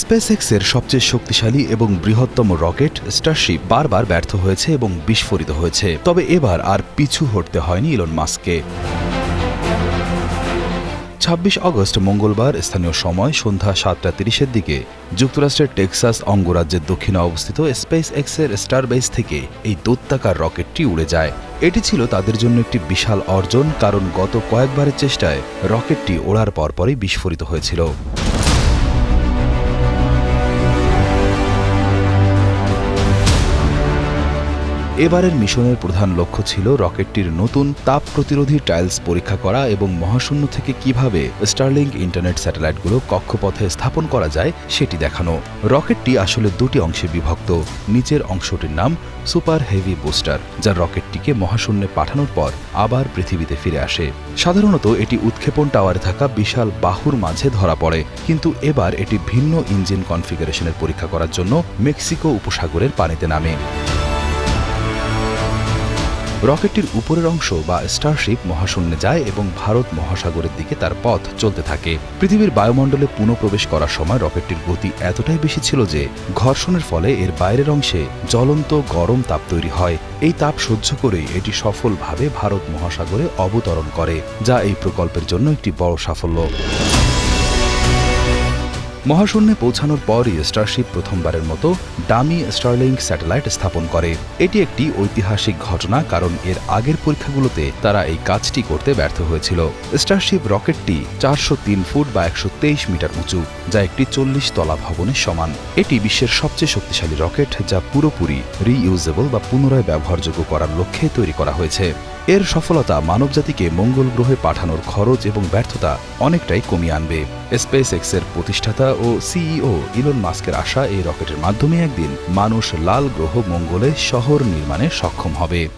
Space এক্সের সবচেয়ে শক্তিশালী এবং বৃহত্তম রকেট স্টারশিপ বারবার ব্যর্থ হয়েছে এবং বিস্ফোরিত হয়েছে। তবে এবার আর পিছু হটতে হয়নি ইলন মাস্ককে ছাব্বিশ আগস্ট মঙ্গলবার স্থানীয় সময় সন্ধ্যা সাতটা তিরিশের দিকে যুক্তরাষ্ট্রের টেক্সাস অঙ্গরাজ্যের দক্ষিণে অবস্থিত স্পেস এক্সের স্টারবেস থেকে এই দৈত্যাকার রকেটটি উড়ে যায়। এটি ছিল তাদের জন্য একটি বিশাল অর্জন, কারণ গত কয়েকবারের চেষ্টায় রকেটটি ওড়ার পরপরই বিস্ফোরিত হয়েছিল। এবারের মিশনের প্রধান লক্ষ্য ছিল রকেটটির নতুন তাপ প্রতিরোধী টাইলস পরীক্ষা করা এবং মহাশূন্য থেকে কীভাবে স্টারলিংক ইন্টারনেট স্যাটেলাইটগুলো কক্ষপথে স্থাপন করা যায় সেটি দেখানো। রকেটটি আসলে দুটি অংশে বিভক্ত। নিচের অংশটির নাম সুপার হেভি বুস্টার, যা রকেটটিকে মহাশূন্যে পাঠানোর পর আবার পৃথিবীতে ফিরে আসে। সাধারণত এটি উৎক্ষেপণ টাওয়ারে থাকা বিশাল বাহুর মাঝে ধরা পড়ে, কিন্তু এবার এটি ভিন্ন ইঞ্জিন কনফিগারেশনের পরীক্ষা করার জন্য মেক্সিকো উপসাগরের পানিতে নামে। রকেটটির উপরের অংশ বা স্টারশিপ মহাশূন্যে যায় এবং ভারত মহাসাগরের দিকে তার পথ চলতে থাকে। পৃথিবীর বায়ুমণ্ডলে পুনঃপ্রবেশ করার সময় রকেটটির গতি এতটাই বেশি ছিল যে, ঘর্ষণের ফলে এর বাইরের অংশে জ্বলন্ত গরম তাপ তৈরি হয়। এই তাপ সহ্য করেই এটি সফলভাবে ভারত মহাসাগরে অবতরণ করে, যা এই প্রকল্পের জন্য একটি বড় সাফল্য। মহাশূন্যে পৌঁছানোর পরই স্টারশিপ প্রথমবারের মতো ডামি স্টারলিংক স্যাটেলাইট স্থাপন করে। এটি একটি ঐতিহাসিক ঘটনা কারণ এর আগের পরীক্ষাগুলোতে তারা এই কাজটি করতে ব্যর্থ হয়েছিল। স্টারশিপ রকেটটি চারশো তিন ফুট বা একশো তেইশ মিটার উঁচু, যা একটি চল্লিশ তলা ভবনের সমান। এটি বিশ্বের সবচেয়ে শক্তিশালী রকেট, যা পুরোপুরি রিইউজেবল বা পুনরায় ব্যবহারযোগ্য করার লক্ষ্যে তৈরি করা হয়েছে। এর সফলতা মানবজাতিকে মঙ্গল গ্রহে পাঠানোর খরচ এবং ব্যর্থতা অনেকটাই কমিয়ে আনবে। স্পেস এক্সের প্রতিষ্ঠাতা ও সিইও ইলন মাস্কের আশা এই রকেটের মাধ্যমে একদিন মানুষ লাল গ্রহ মঙ্গলে শহর নির্মাণে সক্ষম হবে।